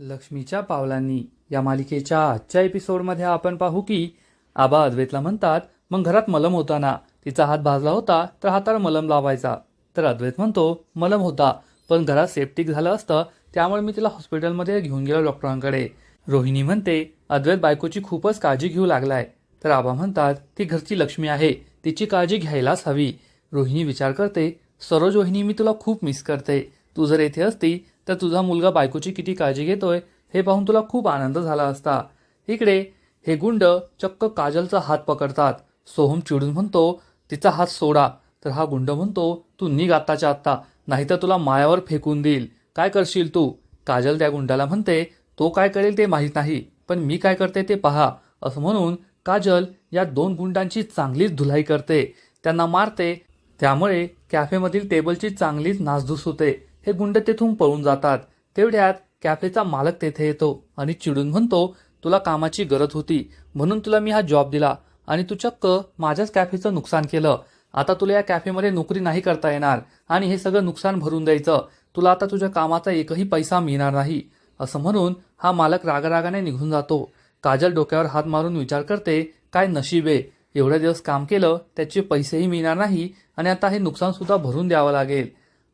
लक्ष्मीच्या पावलांनी या मालिकेच्या आजच्या एपिसोडमध्ये आपण पाहू की आबा अद्वैतला म्हणतात मग घरात मलम होता ना तिचा हात भाजला होता तर हाताला मलम लावायचा. तर अद्वैत म्हणतो मलम होता पण घरात सेप्टिक झालं असतं त्यामुळे मी तिला हॉस्पिटलमध्ये घेऊन गेलो डॉक्टरांकडे रोहिणी म्हणते अद्वैत बायकोची खूपच काळजी घेऊ लागलाय. तर आबा म्हणतात ती घरची लक्ष्मी आहे तिची काळजी घ्यायलाच हवी. रोहिणी विचार करते सरोज रोहिणी मी तुला खूप मिस करते. तू जर येथे असती तर तुझा मुलगा बायकोची किती काळजी घेतोय हे पाहून तुला खूप आनंद झाला असता. इकडे हे गुंड चक्क काजलचा हात पकडतात. सोहम चिडून म्हणतो तिचा हात सोडा. तर हा गुंड म्हणतो तू निघ आत्ताच्या आत्ता नाहीतर तुला मायावर फेकून देईल. काय करशील तू? काजल त्या गुंडाला म्हणते तो काय करेल ते माहीत नाही पण मी काय करते ते पहा. असं म्हणून काजल या दोन गुंडांची चांगलीच धुलाई करते. त्यांना मारते. त्यामुळे कॅफेमधील टेबलची चांगलीच नासधूस होते. हे गुंड तेथून पळून जातात. तेवढ्यात कॅफेचा मालक तेथे येतो आणि चिडून म्हणतो तुला कामाची गरज होती म्हणून तुला मी हा जॉब दिला आणि तू चक्क माझ्याच कॅफेचं नुकसान केलं. आता तुला या कॅफेमध्ये नोकरी नाही करता येणार आणि हे सगळं नुकसान भरून द्यायचं. तुला आता तुझ्या कामाचा एकही पैसा मिळणार नाही. असं म्हणून हा मालक रागारागाने निघून जातो. काजल डोक्यावर हात मारून विचार करते काय नशीब आहे एवढ्या दिवस काम केलं त्याचे पैसेही मिळणार नाही आणि आता हे नुकसानसुद्धा भरून द्यावं लागेल.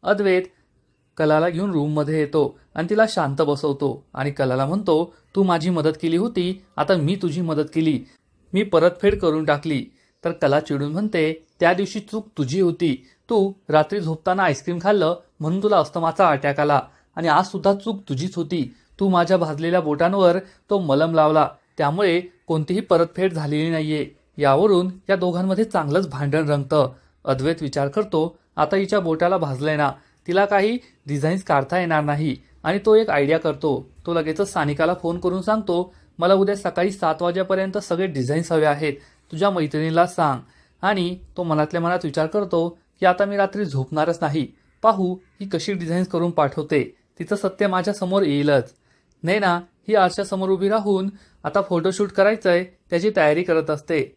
अद्वैत कलाला घेऊन रूममध्ये येतो आणि तिला शांत बसवतो आणि कलाला म्हणतो तू माझी मदत केली होती आता मी तुझी मदत केली. मी परतफेड करून टाकली. तर कला चिडून म्हणते त्या दिवशी चूक तुझी होती. तू रात्री झोपताना आईस्क्रीम खाल्लं म्हणून तुला अस्तमाचा अटॅक आला. आणि आज सुद्धा चूक तुझीच होती. तू माझ्या भाजलेल्या बोटांवर तो मलम लावला. त्यामुळे कोणतीही परतफेड झालेली नाहीये. यावरून या दोघांमध्ये चांगलंच भांडण रंगतं. अद्वैत विचार करतो आता हिच्या बोटाला भाजलंय ना. तिला काही डिझाईन्स काढता येणार नाही. आणि तो एक आयडिया करतो. तो लगेचच सानिकाला फोन करून सांगतो मला उद्या सकाळी सात वाजेपर्यंत सगळे डिझाईन्स हवे आहेत. तुझ्या मैत्रिणीला सांग. आणि तो मनातल्या मनात विचार करतो की आता मी रात्री झोपणारच नाही. पाहू ही कशी डिझाईन्स करून पाठवते. तिचं सत्य माझ्यासमोर येईलच. नैना ही आरशासमोर उभी राहून आता फोटोशूट करायचंय त्याची तयारी करत असते.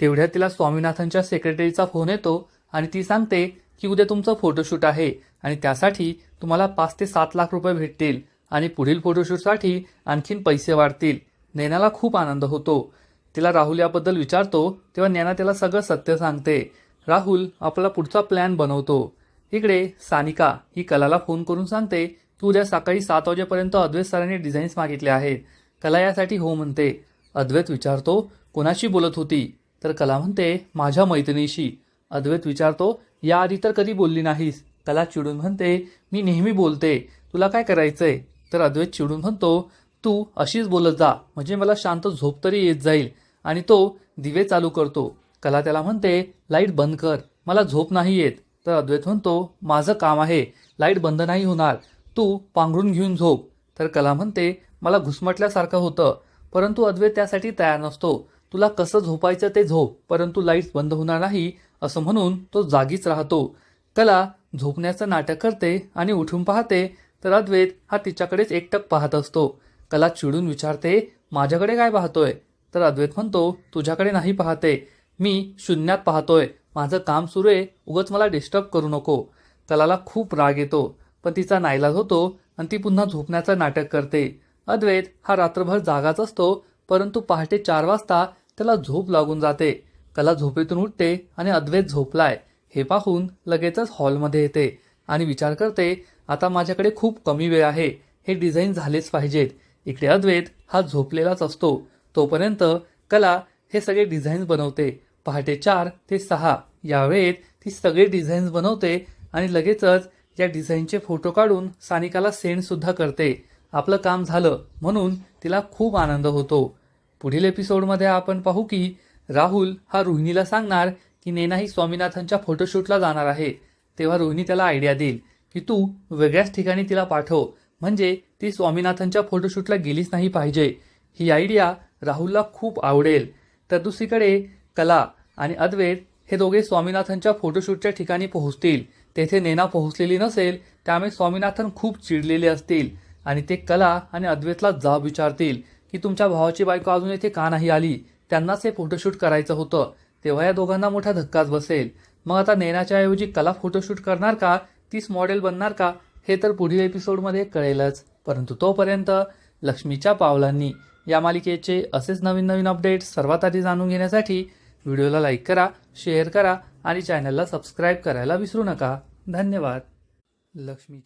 तेवढ्या तिला स्वामीनाथनच्या सेक्रेटरीचा फोन येतो आणि ती सांगते की उद्या तुमचं फोटोशूट आहे आणि त्यासाठी तुम्हाला पाच ते सात लाख रुपये भेटतील आणि पुढील फोटोशूटसाठी आणखीन पैसे वाढतील. नैनाला खूप आनंद होतो. तिला राहुल याबद्दल विचारतो तेव्हा नैना त्याला सगळं सत्य सांगते. राहुल आपला पुढचा प्लॅन बनवतो. इकडे सानिका ही कलाला फोन करून सांगते की उद्या सकाळी सात वाजेपर्यंत अद्वैत सरांनी डिझाईन्स मागितले आहेत. कला यासाठी हो म्हणते. अद्वैत विचारतो कोणाशी बोलत होती? तर कला म्हणते माझ्या मैत्रिणीशी. अद्वैत विचारतो याआधी तर कधी बोलली नाहीस? कला चिडून म्हणते मी नेहमी बोलते. तुला काय करायचंय? तर अद्वैत चिडून म्हणतो तू अशीच बोलत जा. म्हणजे मला शांत झोप तरी येत जाईल. आणि तो दिवे चालू करतो. कला त्याला म्हणते लाइट बंद कर. मला झोप नाही येत. तर अद्वैत म्हणतो माझं काम आहे. लाइट बंद नाही होणार. तू पांघरून घेऊन झोप. तर कला म्हणते मला घुसमटल्यासारखं होतं. परंतु अद्वैत त्यासाठी तयार नसतो. तुला कसं झोपायचं ते झोप. परंतु लाईट्स बंद होणार नाही. असं म्हणून तो जागीच राहतो. कला झोपण्याचं नाटक करते आणि उठून पाहते तर अद्वैत हा तिच्याकडेच एकटक पाहत असतो. कला चिडून विचारते माझ्याकडे काय पाहतोय? तर अद्वैत म्हणतो तुझ्याकडे नाही पाहते. मी शून्यात पाहतोय. माझं काम सुरू आहे. उगच मला डिस्टर्ब करू नको. कलाला खूप राग येतो पण तिचा नाईलाज होतो आणि ती पुन्हा झोपण्याचं नाटक करते. अद्वैत हा रात्रभर जागाच असतो परंतु पहाटे चार वाजता त्याला झोप लागून जाते. कला झोपेतून उठते आणि अद्वैत झोपलाय. हे पाहून लगेचच हॉलमध्ये येते आणि विचार करते आता माझ्याकडे खूप कमी वेळ आहे. हे डिझाईन झालेच पाहिजेत. इकडे अद्वैत हा झोपलेलाच असतो. तोपर्यंत कला हे सगळे डिझाईन्स बनवते. पहाटे चार ते सहा. या वेळेत ती सगळे डिझाईन्स बनवते आणि लगेचच या डिझाईनचे फोटो काढून सानिकाला सेंड सुद्धा करते. आपलं काम झालं म्हणून तिला खूप आनंद होतो. पुढील एपिसोडमध्ये आपण पाहू की राहुल हा रोहिणीला सांगणार की नेना ही स्वामीनाथनच्या फोटोशूटला जाणार आहे. तेव्हा रोहिणी त्याला आयडिया देईल की तू वेगळ्याच ठिकाणी तिला पाठव. म्हणजे ती स्वामीनाथनच्या फोटोशूटला गेलीच नाही पाहिजे. ही आयडिया राहुलला खूप आवडेल. तर दुसरीकडे कला आणि अद्वैत हे दोघे स्वामीनाथनच्या फोटोशूटच्या ठिकाणी पोहोचतील. तेथे नेना पोहोचलेली नसेल त्यामुळे स्वामीनाथन खूप चिडलेले असतील. आणि ते कला आणि अद्वैतला जाब विचारतील की तुमच्या भावाची बायको अजून येथे का नाही आली? त्यांनाच हे फोटोशूट करायचं होतं. तेव्हा या दोघांना मोठा धक्काच बसेल. मग आता नेनाच्या ऐवजी कला फोटोशूट करणार का? तीच मॉडेल बनणार का? हे तर पुढील एपिसोडमध्ये कळेलच. परंतु तोपर्यंत लक्ष्मीच्या पावलांनी या मालिकेचे असेच नवीन नवीन अपडेट्स सर्वात आधी जाणून घेण्यासाठी व्हिडिओला लाईक करा शेअर करा आणि चॅनलला सबस्क्राईब करायला विसरू नका. धन्यवाद. लक्ष्मी